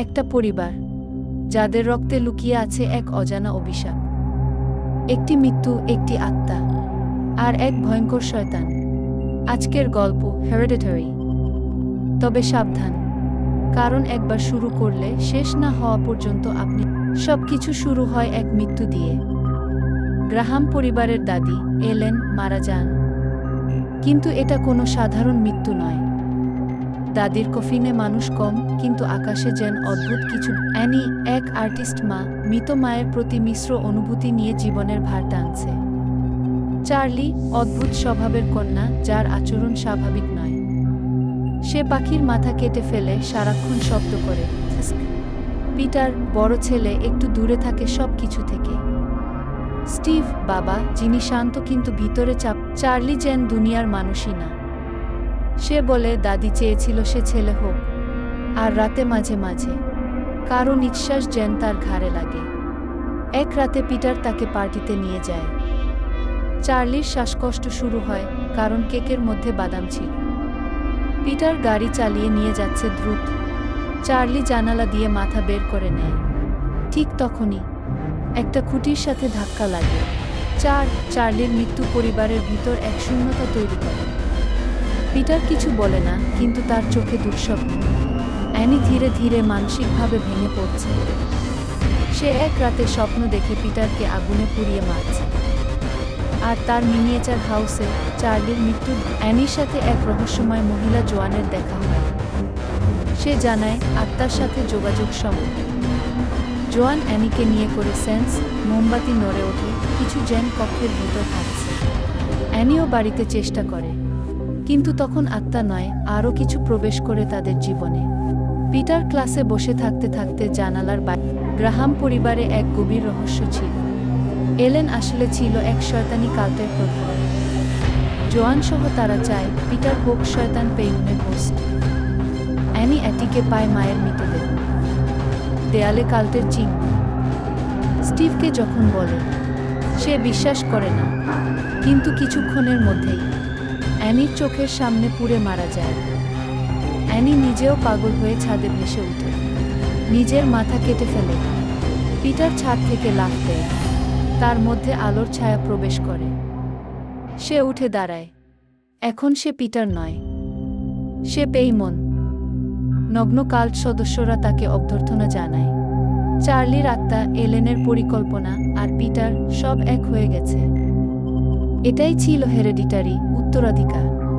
একটা পরিবার, যাদের রক্তে লুকিয়ে আছে এক অজানা অভিশাপ। একটি মৃত্যু, একটি আত্মা, আর এক ভয়ঙ্কর শয়তান। আজকের গল্প হেরিডিটারি। তবে সাবধান, কারণ একবার শুরু করলে শেষ না হওয়া পর্যন্ত আপনি সব কিছু শুরু হয় এক মৃত্যু দিয়ে। গ্রাহাম পরিবারের দাদি, এলেন, মারা যান। কিন্তু এটা কোনো সাধারণ মৃত্যু নয়। দাদির কফিনে মানুষ কম, কিন্তু আকাশে যেন অদ্ভুত কিছু। অ্যানি, এক আর্টিস্ট মা, মৃত মায়ের প্রতি মিশ্র অনুভূতি নিয়ে জীবনের ভার টানছে। চার্লি, অদ্ভুত স্বভাবের কন্যা, যার আচরণ স্বাভাবিক নয়। সে পাখির মাথা কেটে ফেলে, সারাক্ষণ শব্দ করে পিটার, বড় ছেলে, একটু দূরে থাকে সব কিছু থেকে। স্টিভ, বাবা, যিনি শান্ত কিন্তু ভিতরে চাপ, চার্লি যেন দুনিয়ার মানুষই না। সে বলে, দাদি চেয়েছিল সে ছেলে হোক। আর রাতে মাঝে মাঝে কারও নিঃশ্বাস যেন তার ঘাড়ে লাগে। এক রাতে পিটার তাকে পার্টিতে নিয়ে যায়। চার্লির শ্বাসকষ্ট শুরু হয়, কারণ কেকের মধ্যে বাদাম ছিল। পিটার গাড়ি চালিয়ে নিয়ে যাচ্ছে দ্রুত। চার্লি জানালা দিয়ে মাথা বের করে নেয়। ঠিক তখনই একটা খুঁটির সাথে ধাক্কা লাগে। চার, চার্লির মৃত্যু পরিবারের ভিতর এক শূন্যতা তৈরি করে। পিটার কিছু বলে না, কিন্তু তার চোখে দুঃস্বপ্ন। অ্যানি ধীরে ধীরে মানসিকভাবে ভেঙে পড়ছে। সে এক রাতে স্বপ্ন দেখে পিটারকে আগুনে পুড়িয়ে মারছে। আর তার মিনিয়েচার হাউসে চার্লির মৃত্যু অ্যানির সাথে এক রহস্যময় মহিলা জোয়ানের দেখা হয়। সে জানায়, আত্মার সাথে যোগাযোগ সম্ভব জোয়ান অ্যানিকে নিয়ে করে সেন্স মোমবাতি নড়ে ওঠে, কিছু জ্যান কক্ষের ভিতর থাকছে। অ্যানিও বাড়িতে চেষ্টা করে। কিন্তু তখন আত্মা নয়, আরও কিছু প্রবেশ করে তাদের জীবনে। পিটার ক্লাসে বসে থাকতে থাকতে জানালার বাইরে গ্রাহাম পরিবারে এক গভীর রহস্য ছিল। এলেন আসলে ছিল এক শয়তানি কাল্টের প্রধান জোয়ান সহ তারা চায়, পিটার হোক শয়তান পেইনের হোস্ট অ্যানি অ্যাটিকে পায় মায়ের মৃতদেহ দেয়ালে কাল্টের চিহ্ন। স্টিভকে যখন বলে, সে বিশ্বাস করে না। কিন্তু কিছুক্ষণের মধ্যেই অ্যানির চোখের সামনে পুড়ে মারা যায়। অ্যানি নিজেও পাগল হয়ে ছাদে ভেসে ওঠে নিজের মাথা কেটে ফেলে। পিটার ছাদ থেকে লাফ দেয়। তার মধ্যে আলোর ছায়া প্রবেশ করে। সে উঠে দাঁড়ায়। এখন সে পিটার নয়। সে পেইমন। নগ্ন কাল্ট সদস্যরা তাকে অভ্যর্থনা জানায়। চার্লির আত্মা এলেনের পরিকল্পনা আর পিটার সব এক হয়ে গেছে। এটাই ছিল হেরেডিটারি উত্তরাধিকার।